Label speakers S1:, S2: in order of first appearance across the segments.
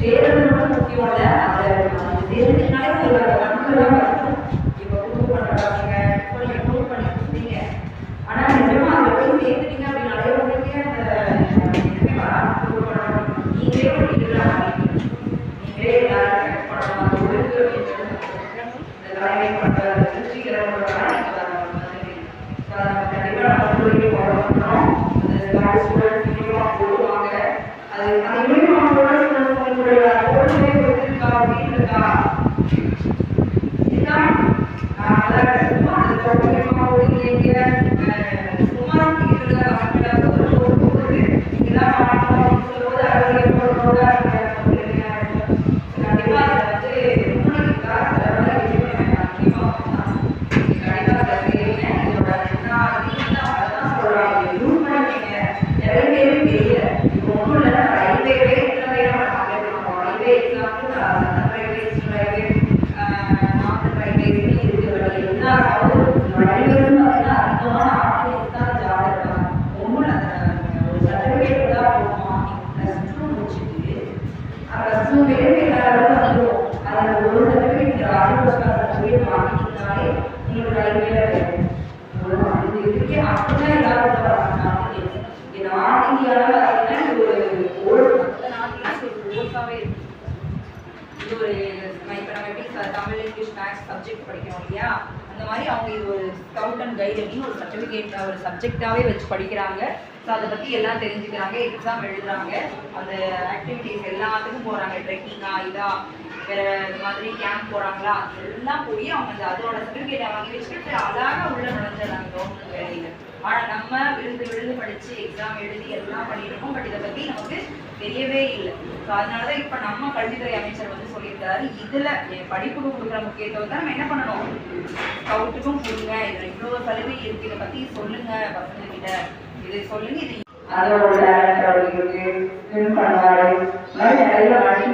S1: தேர்தல் முக்கியம் இல்ல? அந்த தேர்தல்னாலே ஒரு இருக்கா நார்த் இந்தியாவில் பார்த்தீங்கன்னா இது ஒரு ஓல்டு மற்ற நாட்டிலாம் இது ஒரு ஓல்டாகவே இருக்கு. இது ஒரு இப்போ நம்ம எப்படி தமிழ் இங்கிலீஷ் மேக்ஸ் சப்ஜெக்ட் படிக்கிறோம் இல்லையா? அந்த மாதிரி அவங்க இது ஒரு ஸ்கவுட் அண்ட் கைட் அப்படின்னு ஒரு சர்டிஃபிகேட் ஒரு சப்ஜெக்டாகவே வச்சு படிக்கிறாங்க. ஸோ அதை பற்றி எல்லாம் தெரிஞ்சுக்கிறாங்க எக்ஸாம் எழுதுறாங்க. அந்த ஆக்டிவிட்டீஸ் எல்லாத்துக்கும் போகிறாங்க ட்ரெக்கிங்கா இதாக வேற இந்த மாதிரி கேம்ப் போறாங்களா? எல்லாம் போய் அவங்க அந்த அதோட சர்டிஃபிகேட்டை வாங்கி வச்சுட்டு அழகாக உள்ள நுழைஞ்சிடறாங்க கவர்மெண்ட் வேலையில. ஆனா நம்ம விழுந்து விழுந்து படிச்சு எக்ஸாம் எழுதி எல்லாம் பண்ணியிருக்கோம் பட் இதை பத்தி நமக்கு தெரியவே இல்லை. ஸோ அதனாலதான் இப்ப நம்ம கல்வித்துறை அமைச்சர் வந்து சொல்லியிருக்காரு இதுல படிப்புக்கு கொடுக்குற முக்கியத்துவம் தான் நம்ம என்ன பண்ணணும்? கவுட்டுக்கும் கொடுங்க. இதுல இவ்வளவு சலுகை இருக்கு. இதை பத்தி சொல்லுங்க பசங்க கிட்ட இதை சொல்லுங்க இது அதோட டேரக்டர்களுக்கு நிறைய மல்டி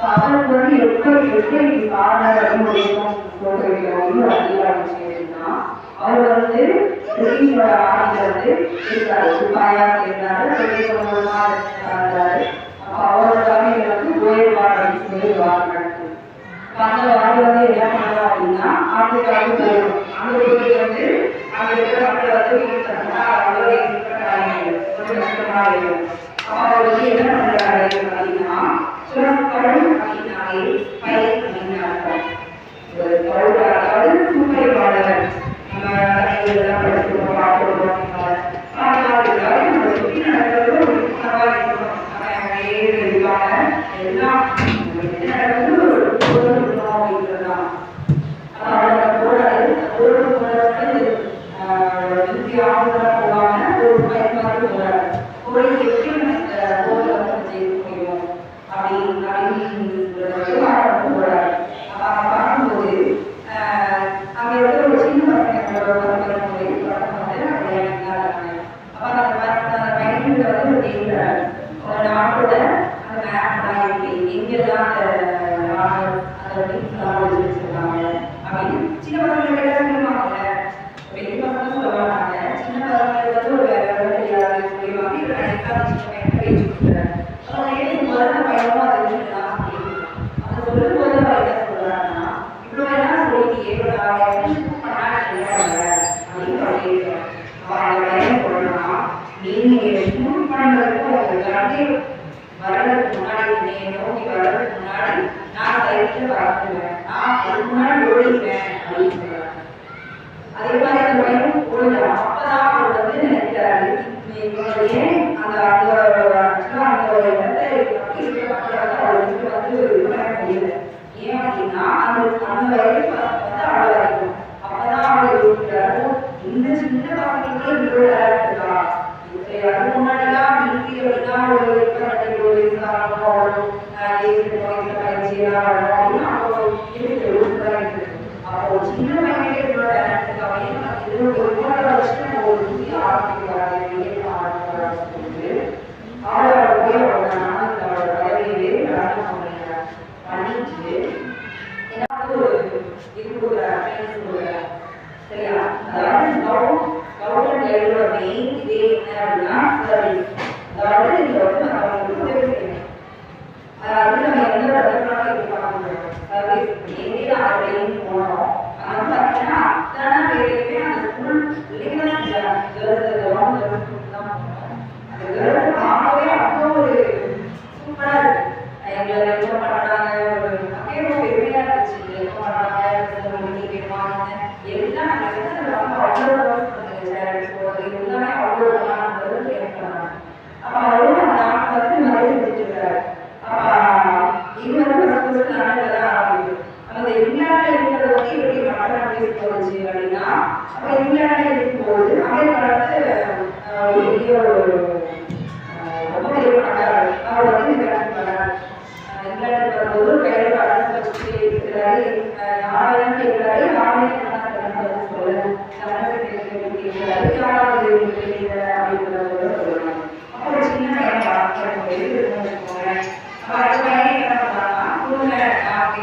S1: டேரக்டர் எப்படி எப்படி பாடல் முடியும் அவர் வந்து ட்ரெயினோட இருக்காரு இருந்தாரு இருந்தாரு அப்போ அவரோட வந்து ஓய்வு அப்படின்னு சொல்லி வாரம் வந்து என்ன பண்ணுவோம் அப்படின்னா ஆட்டுக்காக போகணும் அங்க போய் வந்து அங்க இருக்கிற மக்கள் வந்து இருக்கிற காரியங்கள் கொஞ்சம் கஷ்டமா இருக்கும் அப்ப அவர் வந்து என்ன பண்றாரு அப்படின்னா சுரப்படம் அப்படின்னாலே பயிர் அப்படின்னு அர்த்தம் ஒரு பவுடர் அதாவது சூப்பை பாடகர் நம்ம இதெல்லாம் படிச்சிருக்கோம் பார்த்துருக்கோம் அதனால நம்ம சுற்றி நடக்கிறது ஒரு சுத்தமாக இருக்கணும் நம்ம ஏழு இருக்காங்க எல்லாம் என்ன நடக்குது ஒரு பொருள் இருக்கணும் அப்படின்றதுதான் அதோட போராடு ஒரு போராடு நூற்றி ஆறு போவாங்க ஒரு பயிர் மாதிரி போராடு போய் எப்படி இந்த போரை வந்து செய்ய முடியும் அப்படின்னு அப்படின்றது போராடு அப்ப பார்க்கும்போது ஆஹ் அங்க இருக்கிற ஒரு சின்ன பசங்களோட வரும்போது வரும்போது அப்ப அந்த பசங்க அந்த பையன்கிட்ட வந்து கேட்கிறாரு ஒரு நாட்டோட அந்த மேப்லாம் எப்படி எங்கெல்லாம் அந்த நாடு அந்த லிங்க்லாம் வச்சு வச்சிருக்காங்க அப்படின்னு சின்ன பசங்க கேட்டா சொல்லுவாங்கல்ல பெரிய பசங்க சொல்ல மாட்டாங்க சின்ன பசங்களுக்கு வந்து ஒரு வேற வேற தெரியாது சொல்லுவாங்க இது கரெக்டாக சின்ன பையன் பேச்சு கொடுக்குறாரு அவங்க கேட்கும்போது அந்த பையனும் is not called and is appointed by J.R. Romano in the Lutheran. അപ്പോൾ ചിഹ്നമേഖലയിലുള്ള കവയം ഇത് ഒരുപാട് വർഷം ഓടി ആർക്കുള്ളത് അവരുടെ വളരെ பண்ணிட்டு ஏதாவது இது கொடுக்குறாங்க சரியா அதாவது கவர்மெண்ட் கவர்மெண்ட் மெயின் அப்படின்னா அதாவது இது வந்து வந்து நம்ம எந்த இடத்துல இருக்கலாம் எங்கே ஆடையும் போனோம் பரவலை பரவலாக உள்ள காட்டி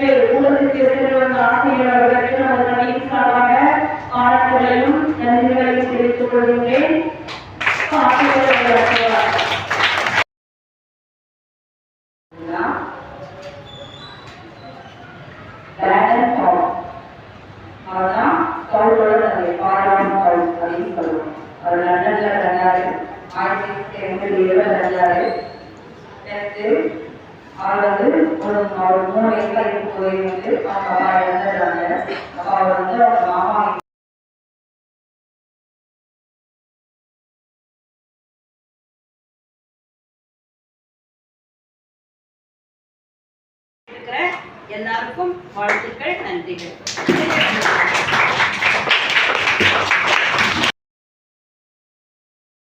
S2: আজকের எல்லாருக்கும் வாழ்த்துக்கள் நன்றிகள்.